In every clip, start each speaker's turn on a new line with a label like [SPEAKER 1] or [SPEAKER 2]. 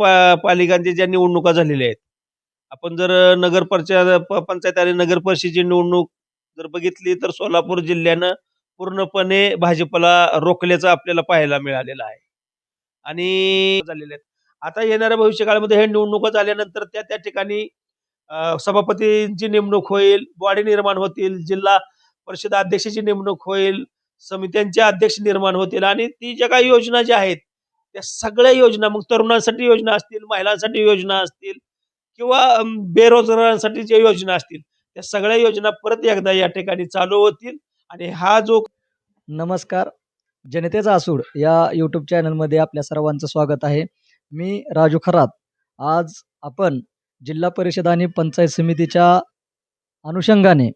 [SPEAKER 1] पा पालिकांच्या ज्या निवडणुका झालेल्या आहेत आपण जर नगर परिषद पंचायत आणि नगर परिषदेची निवडणूक जर बघितली तर सोलापूर जिल्ह्यानं पूर्णपणे भाजपला रोखल्याचं आपल्याला पाहायला मिळालेलं आहे. आणि झालेले आहेत. आता येणाऱ्या भविष्यकाळामध्ये हे निवडणुका झाल्यानंतर त्या त्या ठिकाणी सभापतींची नेमणूक होईल बॉडी निर्माण होतील जिल्हा परिषद अध्यक्षाची नेमणूक होईल समित्यांचे अध्यक्ष निर्माण होतील आणि ती ज्या काही योजना ज्या आहेत त्या सगळ्या योजना मग तरुणांसाठी योजना असतील महिलांसाठी योजना असतील किंवा बेरोजगारांसाठी ज्या योजना असतील त्या सगळ्या योजना परत एकदा या ठिकाणी चालू होतील. आणि हा जो
[SPEAKER 2] नमस्कार. जनतेचा आसूड या यूट्यूब चॅनलमध्ये आपल्या सर्वांचं स्वागत आहे. मी राजू खरात. आज आपण जिल्हा परिषद आणि पंचायत समितीच्या अनुषंगाने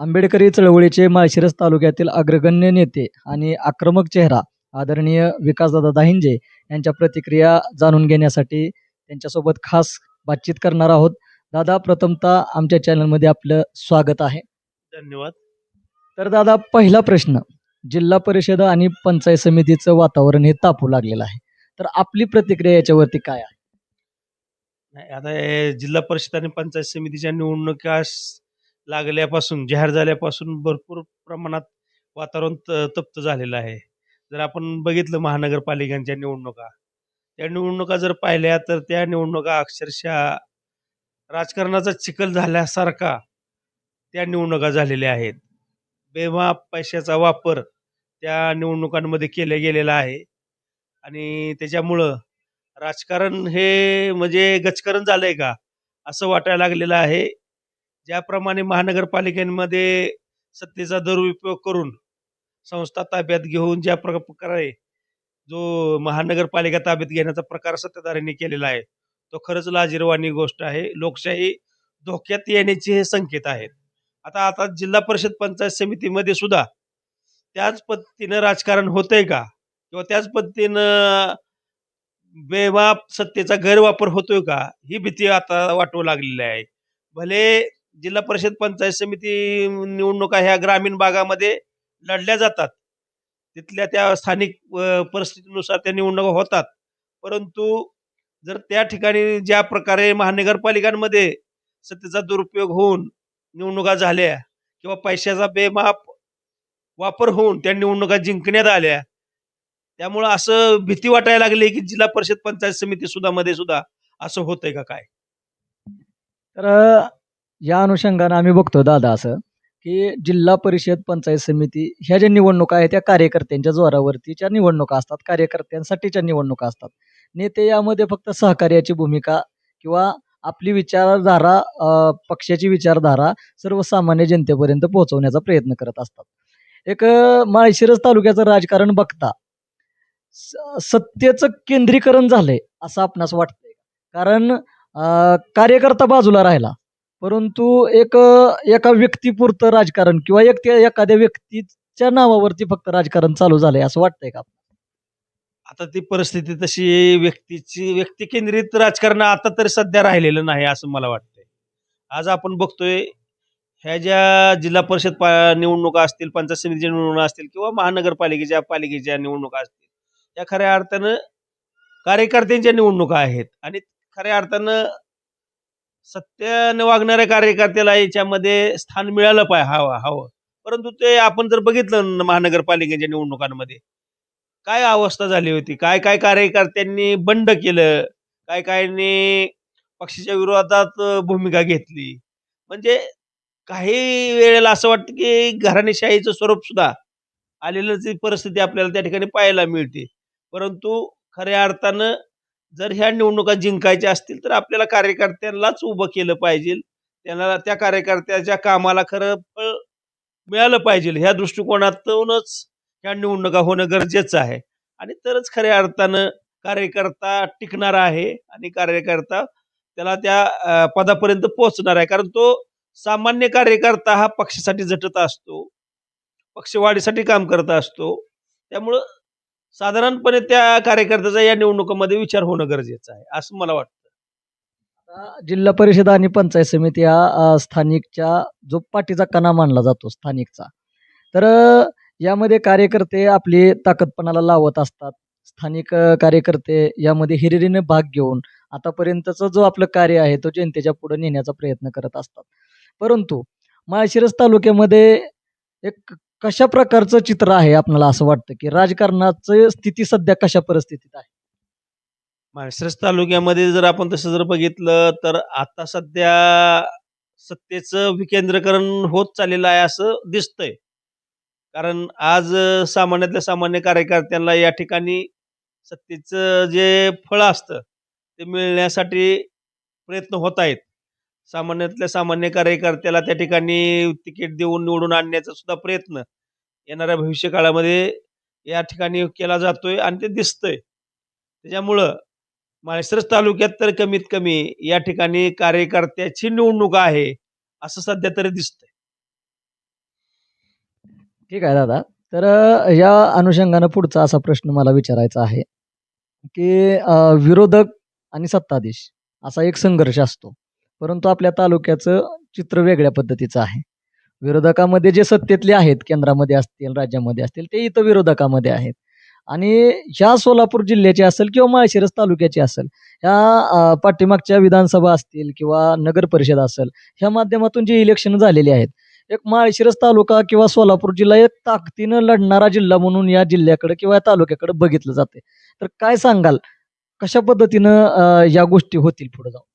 [SPEAKER 2] आंबेडकरी चळवळीचे माळशिरस तालुक्यातील अग्रगण्य नेते आणि आक्रमक चेहरा आदरणीय विकासदादा दाहिंजे यांच्या प्रतिक्रिया जाणून घेण्यासाठी त्यांच्यासोबत खास बातचीत करणार आहोत. दादा प्रथमतः आमच्या चॅनलमध्ये आपलं स्वागत आहे.
[SPEAKER 1] धन्यवाद.
[SPEAKER 2] तर दादा पहिला प्रश्न जिल्हा परिषद आणि पंचायत समितीचं वातावरण हे तापू लागलेलं आहे. तर आपली प्रतिक्रिया याच्यावरती काय आहे?
[SPEAKER 1] नाही आता हे जिल्हा परिषद आणि पंचायत समितीच्या निवडणुका स- लागल्यापासून जाहीर झाल्यापासून भरपूर प्रमाणात वातावरण त- तप्त झालेलं आहे. जर आपण बघितलं महानगरपालिकांच्या निवडणुका त्या निवडणुका जर पाहिल्या तर त्या निवडणुका अक्षरशः राजकारणाचा चिखल झाल्यासारखा त्या निवडणुका झालेल्या आहेत. बेमा पैशाचा वापर त्या निवडणुकांमध्ये केला गेलेला आहे आणि त्याच्यामुळं राजकारण हे म्हणजे गचकरण झालंय का असं वाटायला लागलेलं आहे. ज्याप्रमाणे महानगरपालिकांमध्ये सत्तेचा दुरुपयोग करून संस्था ताब्यात घेऊन ज्या प्र- प्रकारे जो महानगरपालिका ताब्यात घेण्याचा प्रकार सत्ताधाऱ्यांनी केलेला आहे तो खरंच लाजिरवाणी गोष्ट आहे. लोकशाही धोक्यात येण्याचे हे संकेत आहेत. आता आता जिल्हा परिषद पंचायत समितीमध्ये सुद्धा त्याच पद्धतीनं राजकारण होतंय का? किंवा त्याच पद्धतीनं बेवाप सत्तेचा गैरवापर होतोय का? ही भीती आता वाटू लागलेली आहे. भले जिल्हा परिषद पंचायत समिती निवडणुका ह्या ग्रामीण भागामध्ये लढल्या जातात. तिथल्या त्या स्थानिक परिस्थितीनुसार त्या निवडणुका होतात. परंतु जर त्या ठिकाणी ज्या प्रकारे महानगरपालिकांमध्ये सत्तेचा दुरुपयोग होऊन निवडणुका झाल्या किंवा पैशाचा बेमाप वापर होऊन त्या निवडणुका जिंकण्यात आल्या त्यामुळं असं भीती वाटायला लागली की जिल्हा परिषद पंचायत समिती सुद्धा मध्ये सुद्धा असं होतंय का काय?
[SPEAKER 2] तर या अनुषंगानं आम्ही बघतो दादा असं. की जिल्हा परिषद पंचायत समिती ह्या ज्या निवडणुका आहेत त्या कार्यकर्त्यांच्या जोरावरतीच्या निवडणुका असतात कार्यकर्त्यांसाठीच्या निवडणुका असतात. नेते यामध्ये फक्त सहकार्याची भूमिका किंवा आपली विचारधारा पक्षाची विचारधारा सर्वसामान्य जनतेपर्यंत पोहोचवण्याचा प्रयत्न करत असतात. एक माळशिरस तालुक्याचं राजकारण बघता स- सत्तेचं केंद्रीकरण झालंय असं आपणास वाटतंय कारण कार्यकर्ता बाजूला राहिला. परंतु एक एका व्यक्तीपुरतं राजकारण किंवा एक त्या एखाद्या व्यक्तीच्या नावावरती फक्त राजकारण चालू झालंय असं वाटतंय का?
[SPEAKER 1] आता ती परिस्थिती तशी व्यक्तीची व्यक्ती केंद्रित राजकारण आता तरी सध्या राहिलेलं नाही असं मला वाटतंय. आज आपण बघतोय ह्या ज्या जिल्हा परिषद पा निवडणुका असतील पंचायत समितीच्या निवडणुका असतील किंवा महानगरपालिकेच्या पालिकेच्या निवडणुका असतील या खऱ्या अर्थानं कार्यकर्त्यांच्या निवडणुका आहेत आणि खऱ्या अर्थानं सत्याने वागणाऱ्या कार्यकर्त्याला याच्यामध्ये स्थान मिळालं पाहिजे हवं हवं. परंतु ते आपण जर बघितलं महानगरपालिकेच्या निवडणुकांमध्ये काय अवस्था झाली होती? काय काय कार्यकर्त्यांनी बंड केलं? काय कायनी पक्षाच्या विरोधात भूमिका घेतली? म्हणजे काही वेळेला असं वाटतं की घराणेशाहीचं स्वरूप सुद्धा आलेलं परिस्थिती आपल्याला त्या ठिकाणी पाहायला मिळते. परंतु खऱ्या अर्थानं जर ह्या निवडणुका जिंकायच्या असतील तर आपल्याला कार्यकर्त्यांनाच उभं केलं पाहिजे. त्यांना त्या कार्यकर्त्याच्या कामाला खरं फळ मिळालं पाहिजे. ह्या दृष्टिकोनातूनच ह्या निवडणुका होणं गरजेचं आहे. आणि तरच खऱ्या अर्थानं कार्यकर्ता टिकणार आहे आणि कार्यकर्ता त्याला त्या पदापर्यंत पोहोचणार आहे. कारण तो सामान्य कार्यकर्ता हा पक्षासाठी झटत असतो. पक्षवाढीसाठी काम करत असतो. त्यामुळं साधारणपणे त्या कार्यकर्त्याचा या निवडणुकामध्ये विचार होणं गरजेचं आहे असं मला वाटतं
[SPEAKER 2] जिल्हा परिषद आणि पंचायत समिती हा स्थानिकच्या जो पाठीचा कणा मानला जातो स्थानिकचा तर यामध्ये कार्यकर्ते आपली ताकदपणाला लावत असतात स्थानिक कार्यकर्ते यामध्ये हिरिरीने भाग घेऊन आतापर्यंतचं जो आपलं कार्य आहे तो जनतेच्या पुढे नेण्याचा प्रयत्न करत असतात. परंतु माळशिरस तालुक्यामध्ये एक कशा प्रकारचं चित्र आहे आपल्याला असं वाटतं, की राजकारणाचं स्थिती सध्या कशा परिस्थितीत आहे?
[SPEAKER 1] माळशिरस तालुक्यामध्ये जर आपण तसं जर बघितलं तर आता सध्या सत्तेचं विकेंद्रीकरण होत चाललेलं आहे असं दिसतंय. कारण आज सामान्यातल्या सामान्य कार्यकर्त्यांना या ठिकाणी सत्तेचं जे फळ असतं ते मिळण्यासाठी प्रयत्न होत आहेत. सामान्यातल्या सामान्य कार्यकर्त्याला त्या ठिकाणी तिकीट देऊन निवडून आणण्याचा सुद्धा प्रयत्न येणाऱ्या भविष्यकाळामध्ये या ठिकाणी केला जातोय आणि ते दिसतंय. त्याच्यामुळं माळशिरस तालुक्यात तर कमीत कमी या ठिकाणी कार्यकर्त्याची निवडणूक आहे, असं सध्या तरी दिसतंय.
[SPEAKER 2] ठीक आहे दादा. तर या अनुषंगानं पुढचा असा प्रश्न मला विचारायचा आहे, की विरोधक आणि सत्ताधीश असा एक संघर्ष असतो. परंतु आपल्या तालुक्याचं चित्र वेगळ्या पद्धतीचं आहे. विरोधकामध्ये जे सत्तेतले आहेत, केंद्रामध्ये असतील, राज्यामध्ये असतील, ते इथं विरोधकामध्ये आहेत. आणि ह्या सोलापूर जिल्ह्याचे असेल किंवा माळशिरस तालुक्याचे असेल, ह्या पाठीमागच्या विधानसभा असतील किंवा नगर परिषद असेल, ह्या माध्यमातून जी इलेक्शन झालेली आहेत, एक माळशिरस तालुका किंवा सोलापूर जिल्हा एक ताकदीनं लढणारा जिल्हा म्हणून या जिल्ह्याकडे किंवा या तालुक्याकडे बघितलं जाते तर काय सांगाल, कशा पद्धतीनं या गोष्टी होतील पुढे जाऊन?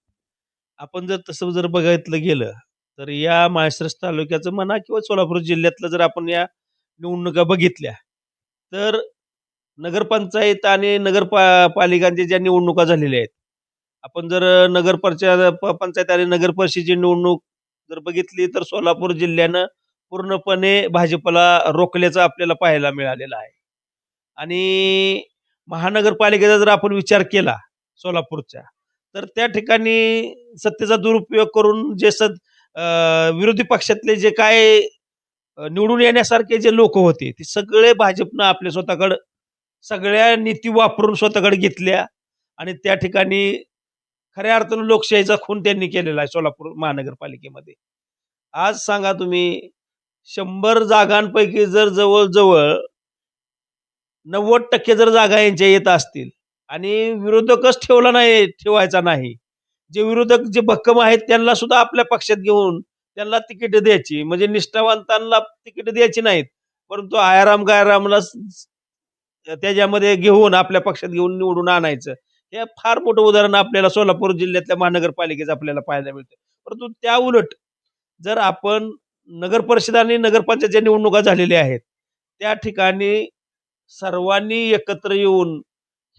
[SPEAKER 1] आपण जर तसं जर बघितलं गेलं, तर या माळशिरस तालुक्याचं म्हणा किंवा सोलापूर जिल्ह्यातलं जर आपण या निवडणुका बघितल्या, तर नगरपंचायत आणि नगरपा पालिकांच्या ज्या निवडणुका झालेल्या आहेत. आपण जर नगर प पंचायत आणि नगर परिषदेची निवडणूक जर बघितली, तर सोलापूर जिल्ह्यानं पूर्णपणे भाजपला रोखल्याचं आपल्याला पाहायला मिळालेलं आहे. आणि महानगरपालिकेचा जर आपण विचार केला सोलापूरच्या, तर त्या ठिकाणी सत्तेचा दुरुपयोग करून जे सद विरोधी पक्षातले जे काय निवडून येण्यासारखे जे लोक होते, ते सगळे भाजपनं आपल्या स्वतःकडं सगळ्या नीती वापरून स्वतःकडे घेतल्या आणि त्या ठिकाणी खऱ्या अर्थानं लोकशाहीचा खून त्यांनी केलेला आहे सोलापूर महानगरपालिकेमध्ये. आज सांगा तुम्ही शंभर जागांपैकी जर जवळजवळ नव्वद टक्के जर जागा यांच्या येत असतील आणि विरोधकच ठेवला नाही ठेवायचा नाही. जे विरोधक जे भक्कम आहेत त्यांना सुद्धा आपल्या पक्षात घेऊन त्यांना तिकीटं द्यायची. म्हणजे निष्ठावंतांना तिकीटं द्यायची नाहीत. परंतु आयाराम गायरामला त्याच्यामध्ये घेऊन आपल्या पक्षात घेऊन निवडून आणायचं. हे फार मोठं उदाहरण आपल्याला सोलापूर जिल्ह्यातल्या महानगरपालिकेचं आपल्याला पाहायला मिळतं. परंतु त्याउलट जर आपण नगर परिषद आणि नगरपंचायतच्या निवडणुका झालेल्या आहेत, त्या ठिकाणी सर्वांनी एकत्र येऊन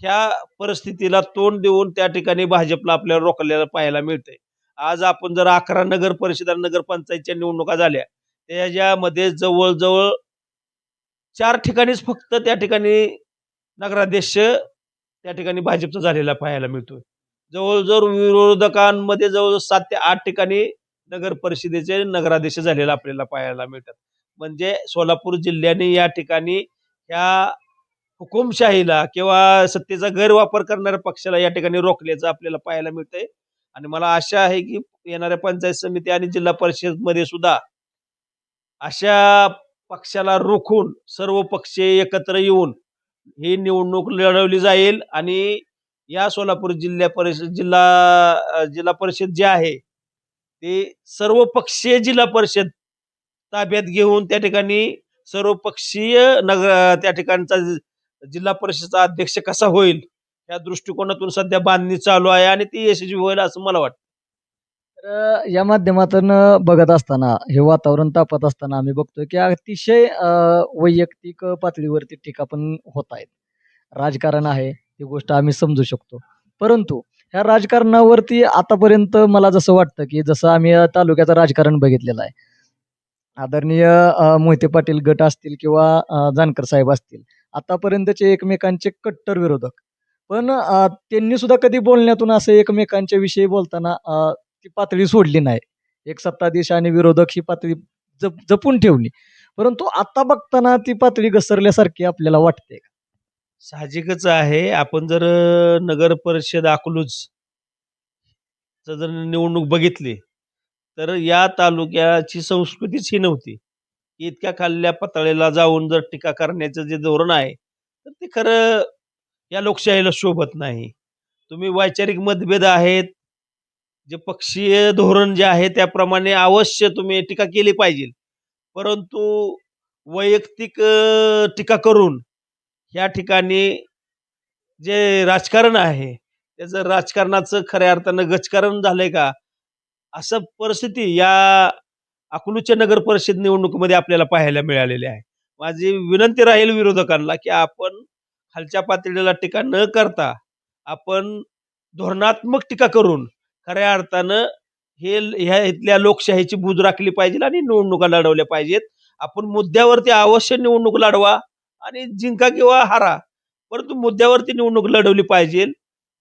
[SPEAKER 1] ह्या परिस्थितीला तोंड देऊन त्या ठिकाणी भाजपला आपल्याला रोखलेलं पाहायला मिळतंय. आज आपण जर 11 नगर परिषद आणि नगरपंचायतच्या निवडणुका झाल्या, त्याच्यामध्ये जवळजवळ चार ठिकाणीच फक्त त्या ठिकाणी नगराध्यक्ष त्या ठिकाणी भाजपचा झालेला पाहायला मिळतोय. जवळजवळ विरोधकांमध्ये जवळजवळ सात ते आठ ठिकाणी नगर परिषदेचे नगराध्यक्ष झालेला आपल्याला पाहायला मिळतात. म्हणजे सोलापूर जिल्ह्याने या ठिकाणी ह्या हुकूमशाहीला किंवा सत्तेचा गैरवापर करणाऱ्या पक्षाला या ठिकाणी रोखल्याचं आपल्याला पाहायला मिळतंय. आणि मला आशा आहे, की येणाऱ्या पंचायत समिती आणि जिल्हा परिषदमध्ये सुद्धा अशा पक्षाला रोखून सर्व पक्ष एकत्र येऊन ही निवडणूक लढवली जाईल आणि या सोलापूर जिल्हा परिषद जिल्हा जिल्हा परिषद जे आहे, ते सर्वपक्षीय जिल्हा परिषद ताब्यात घेऊन त्या ठिकाणी सर्वपक्षीय नगर त्या ठिकाणचा जिल्हा परिषदचा अध्यक्ष कसा होईल, या दृष्टिकोनातून सध्या बांधणी चालू आहे आणि ती यशस्वी होईल असं मला वाटतं.
[SPEAKER 2] तर या माध्यमातून बघत असताना, हे वातावरण तापत असताना आम्ही बघतोय, की अतिशय वैयक्तिक पातळीवरती टीका पण होत आहेत. राजकारण आहे, ही गोष्ट आम्ही समजू शकतो. परंतु ह्या राजकारणावरती आतापर्यंत मला जसं वाटतं, की जसं आम्ही तालुक्याचं राजकारण बघितलेलं आहे. आदरणीय मोहिते पाटील गट असतील किंवा जानकर साहेब असतील, आतापर्यंतचे एकमेकांचे कट्टर विरोधक. पण त्यांनी सुद्धा कधी बोलण्यातून असं एकमेकांच्या विषयी बोलताना ती पातळी सोडली नाही. एक सत्ताधीश आणि विरोधक ही पातळी जप जपून ठेवली. परंतु आता बघताना ती पातळी घसरल्यासारखी आपल्याला वाटते का?
[SPEAKER 1] साहजिकच आहे. आपण जर नगर परिषद अकलूज जर निवडणूक बघितली, तर या तालुक्याची संस्कृतीच ही नव्हती. इतक्या खाल्ल्या पातळीला जाऊन जर टीका करण्याचं जे धोरण आहे, तर ते खरं या लोकशाहीला शोभत नाही. तुम्ही वैचारिक मतभेद आहेत. जे पक्षीय धोरण जे आहे त्याप्रमाणे अवश्य तुम्ही टीका केली पाहिजे. परंतु वैयक्तिक टीका करून ह्या ठिकाणी जे राजकारण आहे त्याचं राजकारणाचं खऱ्या अर्थानं गचकारण झालंय का? असं परिस्थिती या अकलूच्या नगर परिषद निवडणुकीमध्ये आपल्याला पाहायला मिळालेले आहे. माझी विनंती राहील विरोधकांना की आपण खालच्या पातळीला टीका न करता आपण धोरणात्मक टीका करून खऱ्या अर्थानं हे ह्या इथल्या लोकशाहीची बूज राखली पाहिजे आणि निवडणुका लढवल्या पाहिजेत. आपण मुद्द्यावरती अवश्य निवडणूक लढवा आणि जिंका किंवा हारा परंतु मुद्द्यावरती निवडणूक लढवली पाहिजे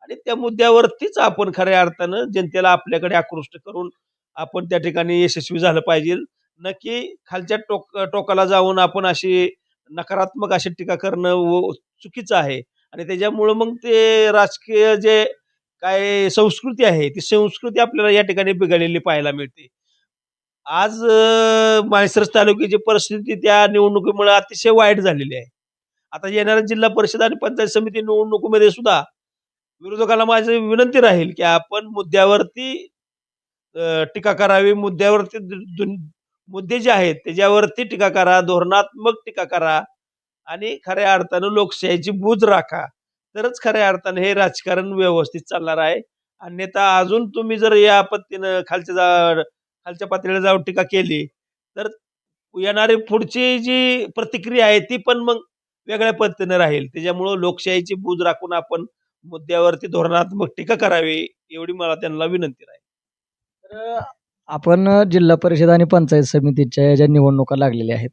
[SPEAKER 1] आणि त्या मुद्द्यावरतीच आपण खऱ्या अर्थानं जनतेला आपल्याकडे आकृष्ट करून आपण त्या ठिकाणी यशस्वी झालं पाहिजे. नक्की खालच्या टोक टोकाला जाऊन आपण अशी नकारात्मक अशी टीका करणं व चुकीचं आहे. आणि त्याच्यामुळं मग ते राजकीय जे काय संस्कृती आहे ती संस्कृती आपल्याला या ठिकाणी बिघडलेली पाहायला मिळते. आज अं, तालुक्याची परिस्थिती त्या निवडणुकीमुळे अतिशय वाईट झालेली आहे. आता येणाऱ्या जिल्हा परिषद आणि पंचायत समिती निवडणुकीमध्ये सुद्धा विरोधकाला माझी विनंती राहील की आपण मुद्द्यावरती टीका करावी. मुद्द्यावरती दु- मुद्दे जे आहेत त्याच्यावरती टीका करा. धोरणात्मक टीका करा. आणि खऱ्या अर्थानं लोकशाहीची बूज राखा. तरच खऱ्या अर्थानं हे राजकारण व्यवस्थित चालणार आहे. अन्यथा अजून तुम्ही जर या आपत्तीनं खालच्या जा खालच्या पातळीला जाऊन टीका केली तर येणारी पुढची जी प्रतिक्रिया आहे ती पण मग वेगळ्या पद्धतीनं राहील. त्याच्यामुळं लोकशाहीची बूज राखून आपण मुद्द्यावरती धोरणात्मक टीका करावी एवढी मला त्यांना विनंती राहील.
[SPEAKER 2] तर आपण जिल्हा परिषद आणि पंचायत समितीच्या या ज्या निवडणुका लागलेल्या आहेत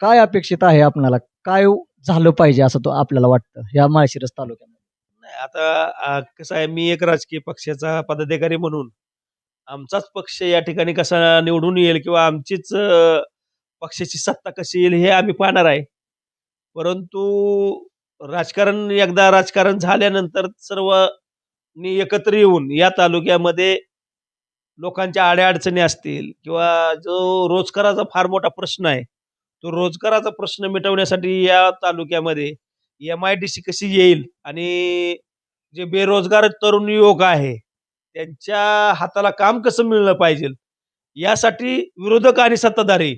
[SPEAKER 2] काय अपेक्षित आहे आपणाला? काय झालं पाहिजे असं तो आपल्याला वाटतं या माळशिरस तालुक्यामध्ये?
[SPEAKER 1] नाही आता कसं आहे मी एक राजकीय पक्षाचा पदाधिकारी म्हणून आमचाच पक्ष या ठिकाणी कसा निवडून येईल किंवा आमचीच पक्षाची सत्ता कशी येईल हे आम्ही पाहणार आहे. परंतु राजकारण एकदा राजकारण झाल्यानंतर सर्वनी एकत्र येऊन या तालुक्यामध्ये लोकांच्या अडीअडचणी असतील किंवा जो रोजगाराचा फार मोठा प्रश्न आहे तो रोजगाराचा प्रश्न मिटवण्यासाठी या तालुक्यामध्ये एम आय डी सी कशी येईल आणि जे बेरोजगार तरुण युवक आहे त्यांच्या हाताला काम कसं मिळलं पाहिजे? यासाठी विरोधक आणि सत्ताधारी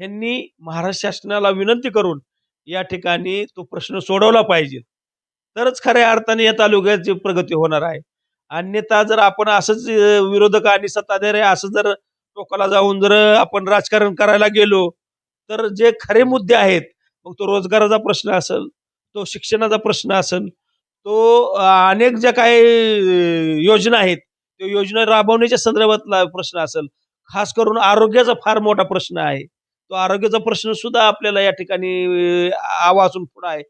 [SPEAKER 1] यांनी महाराष्ट्र शासनाला विनंती करून या ठिकाणी तो प्रश्न सोडवला पाहिजे. तरच खऱ्या अर्थाने या तालुक्याची प्रगती होणार आहे. अन्यथा जर आपण असंच विरोधक आणि सत्ताधारी असं जर टोकाला जाऊन जर आपण राजकारण करायला गेलो तर जे खरे मुद्दे आहेत मग तो रोजगाराचा प्रश्न असेल तो शिक्षणाचा प्रश्न असेल तो अनेक ज्या काही योजना आहेत त्या योजना राबवण्याच्या संदर्भातला प्रश्न असेल. खास करून आरोग्याचा फार मोठा प्रश्न आहे. तो आरोग्याचा प्रश्न सुद्धा आपल्याला या ठिकाणी आवाजून पुढं आहे.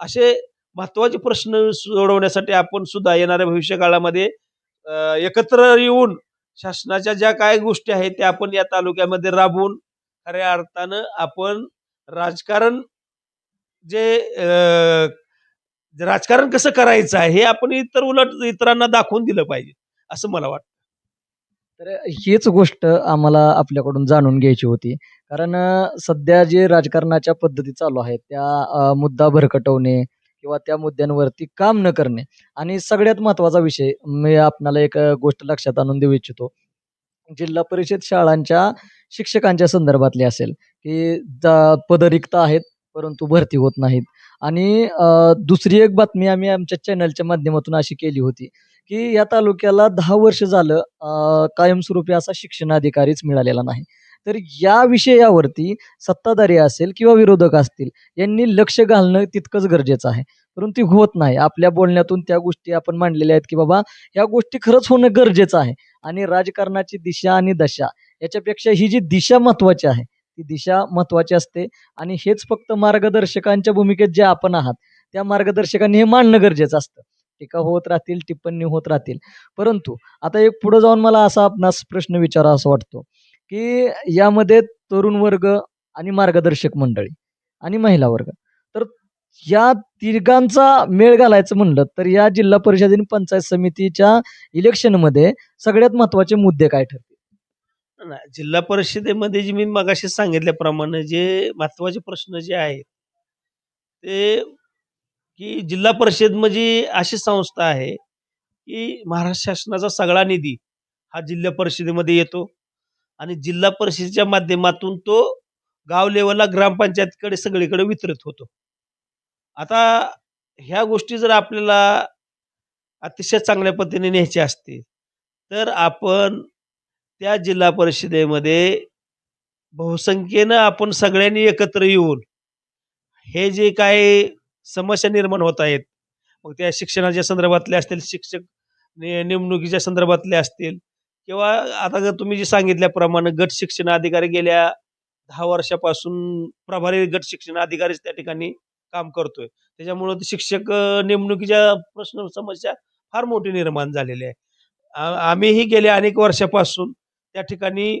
[SPEAKER 1] असे महत्त्वाचे प्रश्न सोडवण्यासाठी आपण सुद्धा येणाऱ्या भविष्य काळामध्ये एकत्र येऊन शासनाच्या ज्या काय गोष्टी आहेत त्या आपण या तालुक्यामध्ये राबवून खऱ्या अर्थानं आपण राजकारण जे जे राजकारण कसं करायचं आहे हे आपण इतर उलट इतरांना दाखवून दिलं पाहिजे असं मला वाटतं.
[SPEAKER 2] तर हीच गोष्ट आम्हाला आपल्याकडून जाणून घ्यायची होती. कारण सध्या जे राजकारणाच्या पद्धती चालू आहेत त्या मुद्दा भरकटवणे किंवा त्या मुद्द्यांवरती काम न करणे. आणि सगळ्यात महत्त्वाचा विषय मी आपणाला एक गोष्ट लक्षात आणून देऊ इच्छितो. जिल्हा परिषद शाळांच्या शिक्षकांच्या संदर्भातली असेल की जा पदरिक्त आहेत परंतु भरती होत नाहीत. आणि दुसरी एक बातमी आम्ही आमच्या चॅनलच्या माध्यमातून अशी केली होती की या तालुक्याला दहा वर्ष झालं कायमस्वरूपी असा शिक्षणाधिकारीच मिळालेला नाही. तर या विषयावरती सत्ताधारी असेल किंवा विरोधक असतील यांनी लक्ष घालणं तितकंच गरजेचं आहे. परंतु होत नाही. आपल्या बोलण्यातून त्या गोष्टी आपण मांडलेल्या आहेत की बाबा या गोष्टी खरंच होणं गरजेचं आहे. आणि राजकारणाची दिशा आणि दशा याच्यापेक्षा ही जी दिशा महत्त्वाची आहे ती दिशा महत्त्वाची असते. आणि हेच फक्त मार्गदर्शकांच्या भूमिकेत जे आपण आहात त्या मार्गदर्शकांनी हे मांडणं गरजेचं असतं. टीका होत राहतील टिप्पणी होत राहतील. परंतु आता एक पुढं जाऊन मला असा आपणास प्रश्न विचारा असं वाटतो. की यामध्ये तरुण वर्ग आणि मार्गदर्शक मंडळी आणि महिला वर्ग. तर या तिघांचा मेळ घालायचं म्हणलं तर या जिल्हा परिषद आणि पंचायत समितीच्या इलेक्शनमध्ये सगळ्यात महत्त्वाचे मुद्दे काय ठरतील?
[SPEAKER 1] जिल्हा परिषदेमध्ये जे मी मगाशी सांगितल्याप्रमाणे जे महत्त्वाचे प्रश्न जे आहेत ते की जिल्हा परिषद म्हणजे अशी संस्था आहे की महाराष्ट्र शासनाचा सगळा निधी हा जिल्हा परिषदेमध्ये येतो. आणि जिल्हा परिषदेच्या माध्यमातून तो गाव लेवलला ग्रामपंचायतकडे सगळीकडे वितरित होतो. आता ह्या गोष्टी जर आपल्याला अतिशय चांगल्या पद्धतीने न्यायच्या असतील तर आपण त्या जिल्हा परिषदेमध्ये बहुसंख्येनं आपण सगळ्यांनी एकत्र येऊन हे जे काही समस्या निर्माण होत आहेत मग त्या शिक्षणाच्या संदर्भातल्या असतील शिक्षक ने नेमणुकीच्या संदर्भातले असतील किंवा आता जर तुम्ही जे सांगितल्याप्रमाणे गट शिक्षण अधिकारी गेल्या दहा वर्षापासून प्रभारी गट शिक्षण अधिकारीच त्या ठिकाणी काम करतोय. त्याच्यामुळं ते शिक्षक नेमणुकीच्या प्रश्न समस्या फार मोठी निर्माण झालेली आहे. आम्हीही गेल्या अनेक वर्षापासून त्या ठिकाणी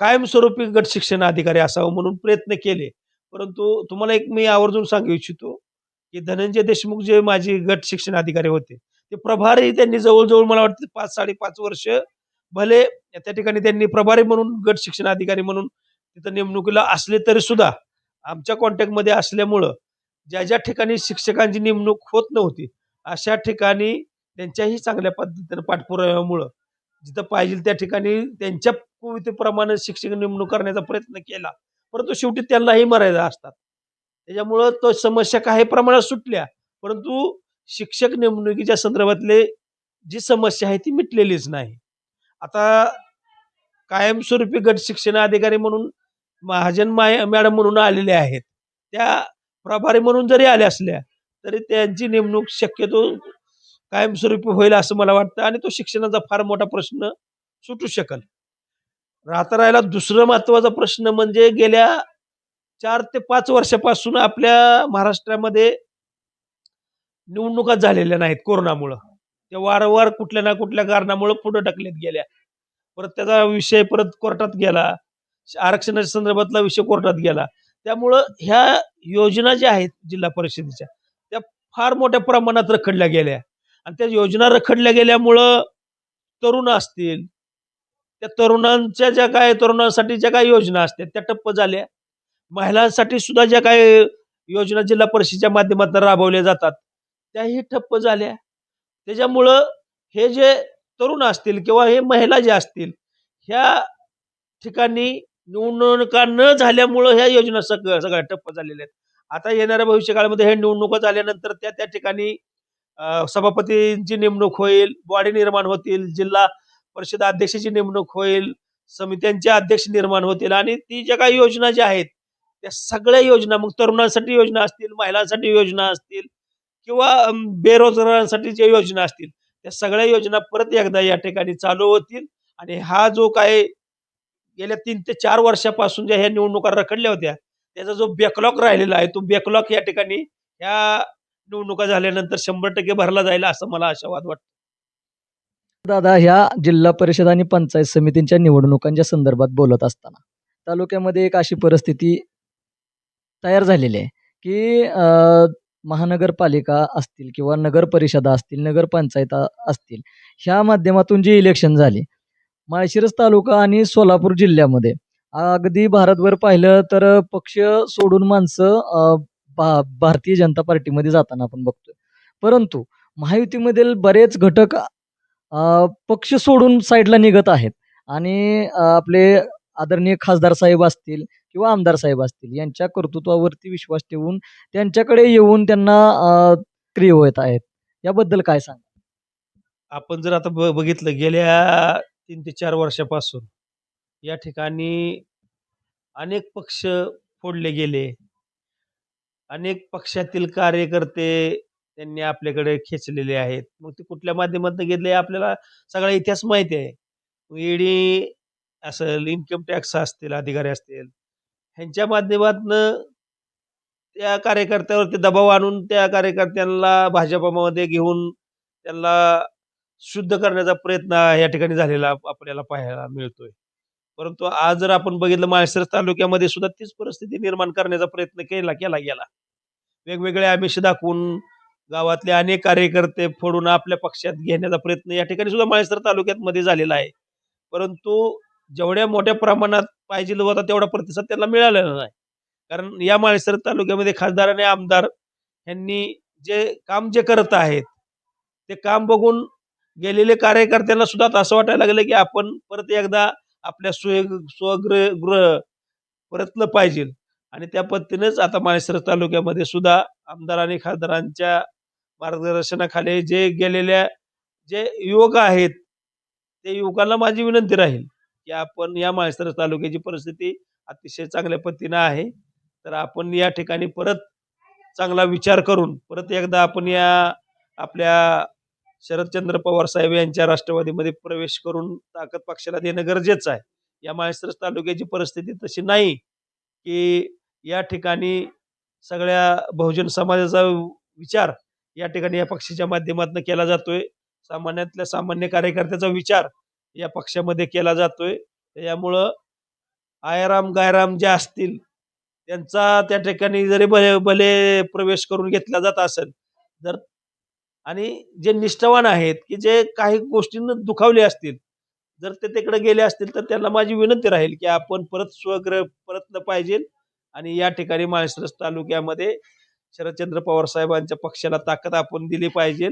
[SPEAKER 1] कायमस्वरूपी गट शिक्षण अधिकारी असावं म्हणून प्रयत्न केले. परंतु तुम्हाला एक मी आवर्जून सांगू इच्छितो की धनंजय देशमुख जे माझे गट शिक्षण अधिकारी होते ते प्रभारी त्यांनी जवळजवळ मला वाटतं पाच साडेपाच वर्ष भले त्या ठिकाणी त्यांनी प्रभारी म्हणून गट शिक्षण अधिकारी म्हणून तिथं नेमणुकीला असले तरी सुद्धा आमच्या कॉन्टॅक्टमध्ये असल्यामुळं ज्या ज्या ठिकाणी शिक्षकांची नेमणूक होत नव्हती अशा ठिकाणी त्यांच्याही चांगल्या पद्धतीनं पाठपुराव्यामुळं जिथं पाहिजे त्या ठिकाणी त्यांच्या कुवितेप्रमाणे शिक्षक नेमणूक करण्याचा प्रयत्न केला. परंतु शेवटी त्यांनाही मर्यादा असतात. त्याच्यामुळं तो समस्या काही प्रमाणात सुटल्या. परंतु शिक्षक नेमणुकीच्या संदर्भातले जी समस्या आहे ती मिटलेलीच नाही. आता कायमस्वरूपी गट शिक्षण अधिकारी म्हणून महाजन माय मॅडम म्हणून आलेले आहेत. त्या प्रभारी म्हणून जरी आल्या असल्या तरी त्यांची नेमणूक शक्यतो कायमस्वरूपी होईल असं मला वाटतं आणि तो शिक्षणाचा फार मोठा प्रश्न सुटू शकल. राहता राहिला दुसरं महत्त्वाचा प्रश्न म्हणजे गेल्या चार ते पाच वर्षापासून आपल्या महाराष्ट्रामध्ये निवडणुका झालेल्या नाहीत कोरोनामुळं. त्या वारंवार कुठल्या ना कुठल्या कारणामुळं पुढे ढकलत गेल्या. परत त्याचा विषय परत कोर्टात गेला. आरक्षणाच्या संदर्भातला विषय कोर्टात गेला. त्यामुळं ह्या योजना ज्या आहेत जिल्हा परिषदेच्या त्या फार मोठ्या प्रमाणात रखडल्या गेल्या. आणि त्या योजना रखडल्या गेल्यामुळं तरुण असतील त्या तरुणांच्या ज्या काय तरुणांसाठी ज्या काय योजना असतात त्या टप्प झाल्या. महिलांसाठी सुद्धा ज्या काय योजना जिल्हा परिषदेच्या माध्यमातून राबवल्या जातात त्याही ठप्प झाल्या. त्याच्यामुळं हे जे तरुण असतील किंवा हे महिला ज्या असतील ह्या ठिकाणी निवडणुका न झाल्यामुळं ह्या योजना सग सगळ्या ठप्प झालेल्या आहेत. आता येणाऱ्या भविष्यकाळामध्ये हे निवडणुका झाल्यानंतर त्या त्या ठिकाणी सभापतींची नेमणूक होईल बॉडी निर्माण होतील जिल्हा परिषद अध्यक्षाची नेमणूक होईल समित्यांचे अध्यक्ष निर्माण होतील आणि ती ज्या काही योजना ज्या आहेत त्या सगळ्या योजना मग तरुणांसाठी योजना असतील महिलांसाठी योजना असतील किंवा बेरोजगारांसाठी ज्या योजना असतील त्या सगळ्या योजना परत एकदा या ठिकाणी चालू होतील. आणि हा जो काय गेल्या तीन ते चार वर्षापासून ज्या ह्या निवडणुका रखडल्या होत्या त्याचा जो बॅकलॉग राहिलेला आहे तो बॅकलॉग या ठिकाणी ह्या निवडणुका झाल्यानंतर शंभर टक्के भरला जाईल असं मला आशावाद वाटतं.
[SPEAKER 2] दादा ह्या जिल्हा परिषद आणि पंचायत समितींच्या निवडणुकांच्या संदर्भात बोलत असताना तालुक्यामध्ये एक अशी परिस्थिती तयार झालेली आहे की महानगरपालिका असतील किंवा नगरपरिषदा असतील नगरपंचायता असतील ह्या माध्यमातून जी इलेक्शन झाली माळशिरस तालुका आणि सोलापूर जिल्ह्यामध्ये अगदी भारतभर पाहिलं तर पक्ष सोडून माणसं भा भारतीय जनता पार्टीमध्ये जाताना आपण बघतोय. परंतु महायुतीमधील बरेच घटक पक्ष सोडून साईडला निघत आहेत. आणि आपले आदरणीय खासदार साहेब असतील किंवा आमदार साहेब असतील यांच्या कर्तृत्वावरती विश्वास ठेवून त्यांच्याकडे येऊन त्यांना क्रिय सक्रिय होत आहेत. याबद्दल काय सांग
[SPEAKER 1] आपण जर आता ब बघितलं गेल्या तीन ते चार वर्षापासून या ठिकाणी अनेक पक्ष फोडले गेले. अनेक पक्षातील कार्यकर्ते त्यांनी आपल्याकडे खेचलेले आहेत. मग ते कुठल्या माध्यमातून घेतले आपल्याला सगळा इतिहास माहिती आहे. ईडी असेल इन्कम टॅक्स असतील अधिकारी असतील ह्यांच्या माध्यमातनं त्या कार्यकर्त्यावरती दबाव आणून त्या कार्यकर्त्यांना भाजपामध्ये घेऊन त्यांना शुद्ध करण्याचा प्रयत्न या ठिकाणी झालेला आपल्याला पाहायला मिळतोय. परंतु आज जर आपण बघितलं माळशिरस तालुक्यामध्ये सुद्धा तीच परिस्थिती निर्माण करण्याचा प्रयत्न केला केला गेला. वेगवेगळे आमिष दाखवून गावातले अनेक कार्यकर्ते फोडून आपल्या पक्षात घेण्याचा प्रयत्न या ठिकाणी सुद्धा माळेसर तालुक्यात मध्ये झालेला आहे. परंतु जेवढ्या मोठ्या प्रमाणात पाहिजे होता तेवढा प्रतिसाद त्यांना मिळालेला नाही. कारण या माळेसर तालुक्यामध्ये खासदार आणि आमदार यांनी जे काम जे करत आहेत ते काम बघून गेलेले कार्यकर्त्यांना सुद्धा असं वाटायला लागलं की आपण परत एकदा आपल्या स्वय स्वगृह गृह परतलं पाहिजे. आणि त्या पद्धतीनेच आता माळेसर तालुक्यामध्ये सुद्धा आमदार आणि खासदारांच्या मार्गदर्शनाखाली जे गेलेल्या जे युवक आहेत ते युवकांना माझी विनंती राहील. की आपण या माळसरस तालुक्याची परिस्थिती अतिशय चांगल्या पद्धतीनं आहे. तर आपण या ठिकाणी परत चांगला विचार करून परत एकदा आपण या आपल्या शरदचंद्र पवार साहेब यांच्या राष्ट्रवादीमध्ये प्रवेश करून ताकद पक्षाला देणं गरजेचं आहे. या माळसरस तालुक्याची परिस्थिती तशी नाही की या ठिकाणी सगळ्या बहुजन समाजाचा विचार या ठिकाणी या पक्षाच्या माध्यमातून केला जातोय. सामान्यातल्या सामान्य कार्यकर्त्याचा विचार या पक्षामध्ये केला जातोय. त्यामुळं आयाराम गायराम जे असतील त्यांचा त्या ठिकाणी जरी भले भले प्रवेश करून घेतला जात असेल जर आणि जे निष्ठावान आहेत की जे काही गोष्टींना दुखावले असतील जर ते तिकडे गेले असतील तर त्यांना माझी विनंती राहील की आपण परत स्वग्रह परतलं पाहिजे. आणि या ठिकाणी माळशिरस तालुक्यामध्ये शरदचंद्र पवार साहेबांच्या पक्षाला ताकद आपण दिली पाहिजे.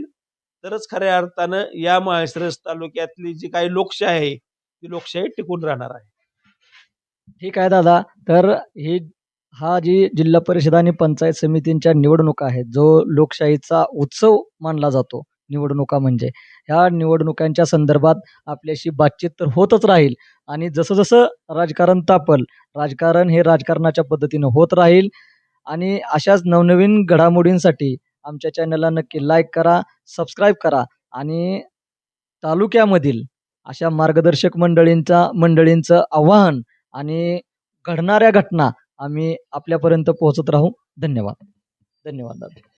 [SPEAKER 1] तरच खऱ्या अर्थानं या माळशिरस तालुक्यातली जी काही लोकशाही आहे ती लोकशाही टिकून राहणार आहे.
[SPEAKER 2] ठीक आहे दादा तर ही हा जी जिल्हा परिषद आणि पंचायत समितींच्या निवडणुका आहेत जो लोकशाहीचा उत्सव मानला जातो निवडणुका म्हणजे. ह्या निवडणुकांच्या संदर्भात आपल्याशी बातचीत तर होतच राहील आणि जसं जसं राजकारण तापल राजकारण हे राजकारणाच्या पद्धतीनं होत राहील आणि अशाच नवनवीन घडामोडींसाठी आमच्या चॅनलला नक्की लाईक करा सबस्क्राईब करा आणि तालुक्यामधील अशा मार्गदर्शक मंडळींचा मंडळींचं आव्हान आणि घडणाऱ्या घटना आम्ही आपल्यापर्यंत पोहोचत राहू. धन्यवाद. धन्यवाद दादा.